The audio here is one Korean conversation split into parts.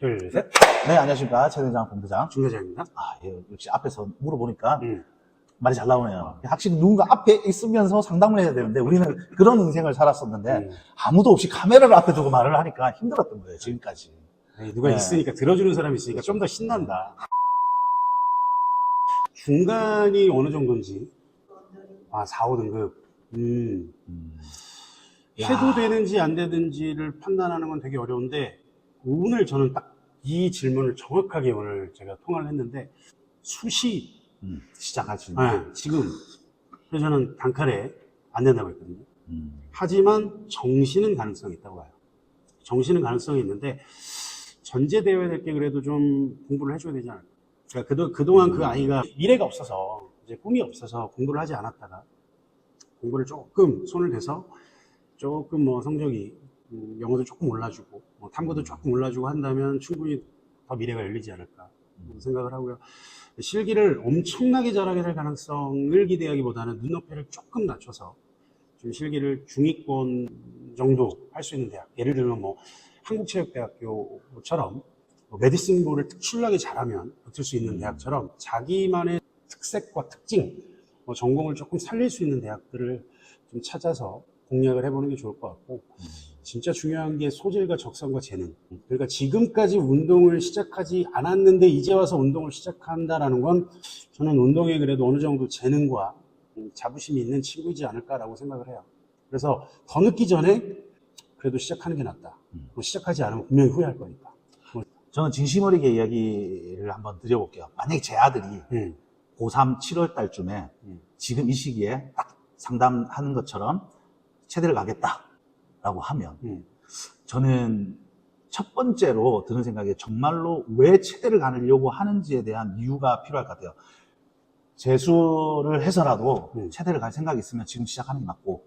둘, 셋. 네, 안녕하십니까. 최 대장 본부장. 중대장입니다. 아, 예, 역시 앞에서 물어보니까 음. 말이 잘 나오네요. 확실히 누군가 앞에 있으면서 상담을 해야 되는데 우리는 그런 인생을 살았었는데 음. 아무도 없이 카메라를 앞에 두고 말을 하니까 힘들었던 거예요, 지금까지. 에이, 누가 네. 있으니까, 들어주는 사람이 있으니까 좀 더 신난다. 중간이 어느 정도인지. 아, 4, 5등급. 음. 음. 야. 해도 되는지 안 되는지를 판단하는 건 되게 어려운데, 오늘 저는 딱 이 질문을 정확하게 오늘 제가 통화를 했는데, 수시 음, 있는. 네, 지금 그래서 저는 단칼에 안 된다고 했거든요. 음. 하지만 정시는 가능성이 있다고 봐요. 정시는 가능성이 있는데 전제되어야 될 게 그래도 좀 공부를 해줘야 되지 않을까. 그러니까 그도, 그동안 그 아이가 미래가 없어서 이제 꿈이 없어서 공부를 하지 않았다가 공부를 조금 손을 대서 조금 뭐 성적이 음, 영어도 조금 올라주고 뭐 탐구도 조금 올라주고 한다면 충분히 더 미래가 열리지 않을까 생각을 하고요. 실기를 엄청나게 잘하게 될 가능성을 기대하기보다는 눈높이를 조금 낮춰서 좀 실기를 중위권 정도 할 수 있는 대학 예를 들면 뭐 한국체육대학교처럼 뭐 메디슨부를 특출나게 잘하면 붙을 수 있는 대학처럼 자기만의 특색과 특징 뭐 전공을 조금 살릴 수 있는 대학들을 좀 찾아서 공략을 해보는 게 좋을 것 같고 진짜 중요한 게 소질과 적성과 재능. 그러니까 지금까지 운동을 시작하지 않았는데 이제 와서 운동을 시작한다라는 건 저는 운동에 그래도 어느 정도 재능과 음, 자부심이 있는 친구이지 않을까라고 생각을 해요. 그래서 더 늦기 전에 그래도 시작하는 게 낫다. 뭐 시작하지 않으면 분명히 후회할 거니까. 저는 진심 어리게 이야기를 한번 드려볼게요. 만약에 제 아들이 음, 고3 7월 달쯤에 음. 지금 이 시기에 딱 상담하는 것처럼 체대를 가겠다 라고 하면 음, 저는 첫 번째로 드는 생각이 정말로 왜 체대를 가려고 하는지에 대한 이유가 필요할 것 같아요. 재수를 해서라도 음. 체대를 갈 생각이 있으면 지금 시작하는 게 맞고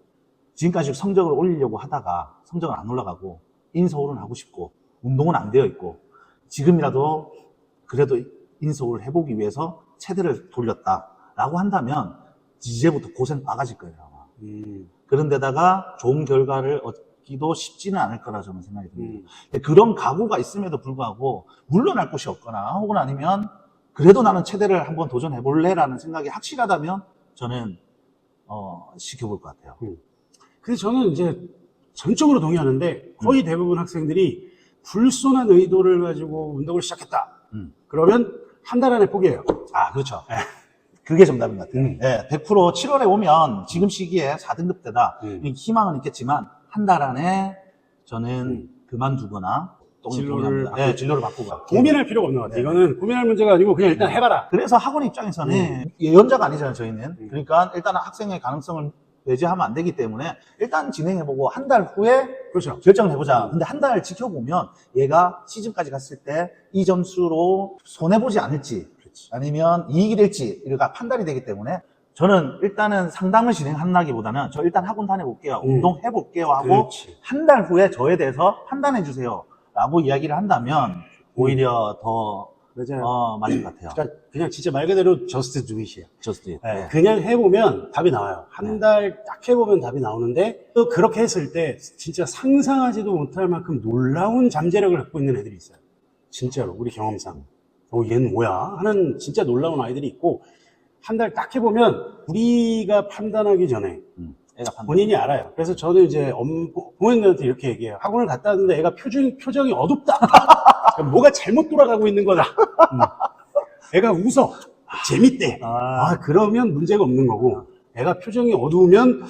지금까지 성적을 올리려고 하다가 성적은 안 올라가고 인서울은 하고 싶고 운동은 안 되어 있고 지금이라도 그래도 인서울을 해보기 위해서 체대를 돌렸다라고 한다면 이제부터 고생 빠가질 거예요. 음, 그런데다가 좋은 결과를 얻기도 쉽지는 않을 거라 저는 생각이 듭니다. 음. 그런 각오가 있음에도 불구하고 물러날 곳이 없거나 혹은 아니면 그래도 나는 체대를 한번 도전해 볼래라는 생각이 확실하다면 저는 어, 시켜볼 것 같아요. 근데 저는 이제 전적으로 동의하는데 거의 대부분 학생들이 불손한 의도를 가지고 운동을 시작했다. 음. 그러면 한 달 안에 포기해요. 아, 그렇죠. 그게 정답인 것 같아요. 음. 예, 100% 7월에 오면 지금 시기에 4등급 때다. 음. 희망은 있겠지만 한 달 안에 저는 음. 그만두거나 또 진로를. 바꾸고. 예, 진로를 바꾸고. 고민할 필요가 없는 것 같아요. 네. 이거는 고민할 문제가 아니고 그냥 일단 해봐라. 그래서 학원 입장에서는 예언자가 아니잖아요, 저희는. 음. 그러니까 일단 학생의 가능성을 배제하면 안 되기 때문에 일단 진행해보고 한 달 후에 그렇죠. 결정을 해보자. 근데 한 달 지켜보면 얘가 시즌까지 갔을 때 이 점수로 손해보지 않을지 그렇지. 아니면 이익이 될지 이가 판단이 되기 때문에 저는 일단은 상담을 진행한다기보다는 저 일단 학원 다녀볼게요. 음. 운동해볼게요 하고 그렇지. 한 달 후에 저에 대해서 판단해주세요. 라고 이야기를 한다면 오히려 더 맞아요. 어, 맞을 것 같아요. 그러니까 그냥 진짜 말 그대로 저스트 두잇이에요. 저스트. 네, 그냥 해보면 답이 나와요. 한 네. 달딱 해보면 답이 나오는데 또 그렇게 했을 때 진짜 상상하지도 못할 만큼 놀라운 잠재력을 갖고 있는 애들이 있어요. 진짜로 우리 경험상. 어, 얘는 뭐야? 하는 진짜 놀라운 아이들이 있고 한달딱 해보면 우리가 판단하기 전에 음, 애가 판단. 본인이 알아요. 그래서 저는 이제 엄- 부모님들한테 이렇게 얘기해요. 학원을 갔다 왔는데 애가 표정, 표정이 어둡다. 그러니까 뭐가 잘못 돌아가고 있는 거다. 음. 애가 웃어. 재밌대. 아, 아, 그러면 문제가 없는 거고, 애가 표정이 어두우면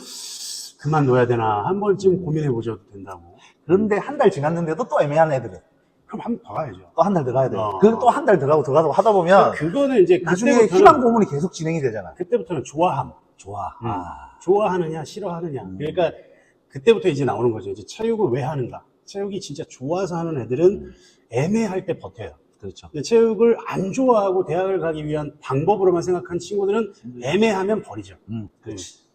그만 둬야 되나, 한 번쯤 고민해 보셔도 된다고. 그런데 한 달 지났는데도 또 애매한 애들은 그럼 한 번 더 가야죠. 또 한달 들어가야 돼요. 어. 그또 한달 들어가고 들어가고 하다 보면 그거는 이제 나중에 그때부터는, 희망 고문이 계속 진행이 되잖아. 그때부터는 좋아함. 좋아. 음. 아, 좋아하느냐, 싫어하느냐. 음. 그러니까 그때부터 이제 나오는 거죠. 이제 체육을 왜 하는가. 체육이 진짜 좋아서 하는 애들은 음. 애매할 때 버텨요. 그렇죠. 근데 체육을 안 좋아하고 대학을 가기 위한 방법으로만 생각한 친구들은 애매하면 버리죠. 음, 그렇지.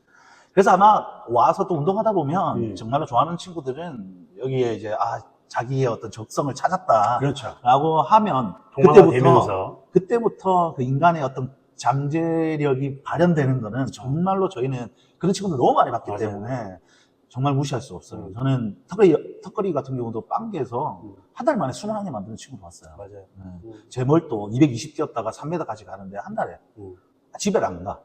그래서 아마 와서 또 운동하다 보면 음. 정말로 좋아하는 친구들은 여기에 이제 아 자기의 어떤 적성을 찾았다라고 그렇죠. 하면 동화가 그때부터 되면서. 그때부터 그 인간의 어떤 잠재력이 발현되는 거는 정말로 저희는 그런 친구들 너무 많이 봤기 맞아요. 때문에 정말 무시할 수 없어요. 음. 저는 턱걸이, 턱걸이 같은 경우도 빵개에서 음. 한달 만에 21개 만드는 친구 봤어요. 맞아요. 네. 음. 제멀도 220 뛰었다가 3m까지 가는데 한 달에 음. 집에 안 가.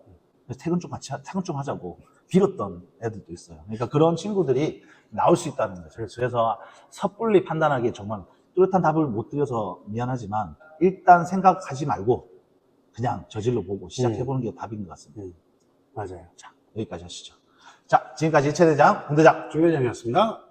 그래서 퇴근 좀 같이 하- 퇴근 좀 하자고 빌었던 애들도 있어요. 그러니까 그런 친구들이 나올 수 있다는 거죠. 그래서 섣불리 판단하기에 정말 뚜렷한 답을 못 드려서 미안하지만 일단 생각하지 말고 그냥 저질러 보고 시작해보는 게 답인 것 같습니다. 맞아요. 자, 여기까지 하시죠. 자, 지금까지 최 대장, 홍 대장. 조 회장이었습니다.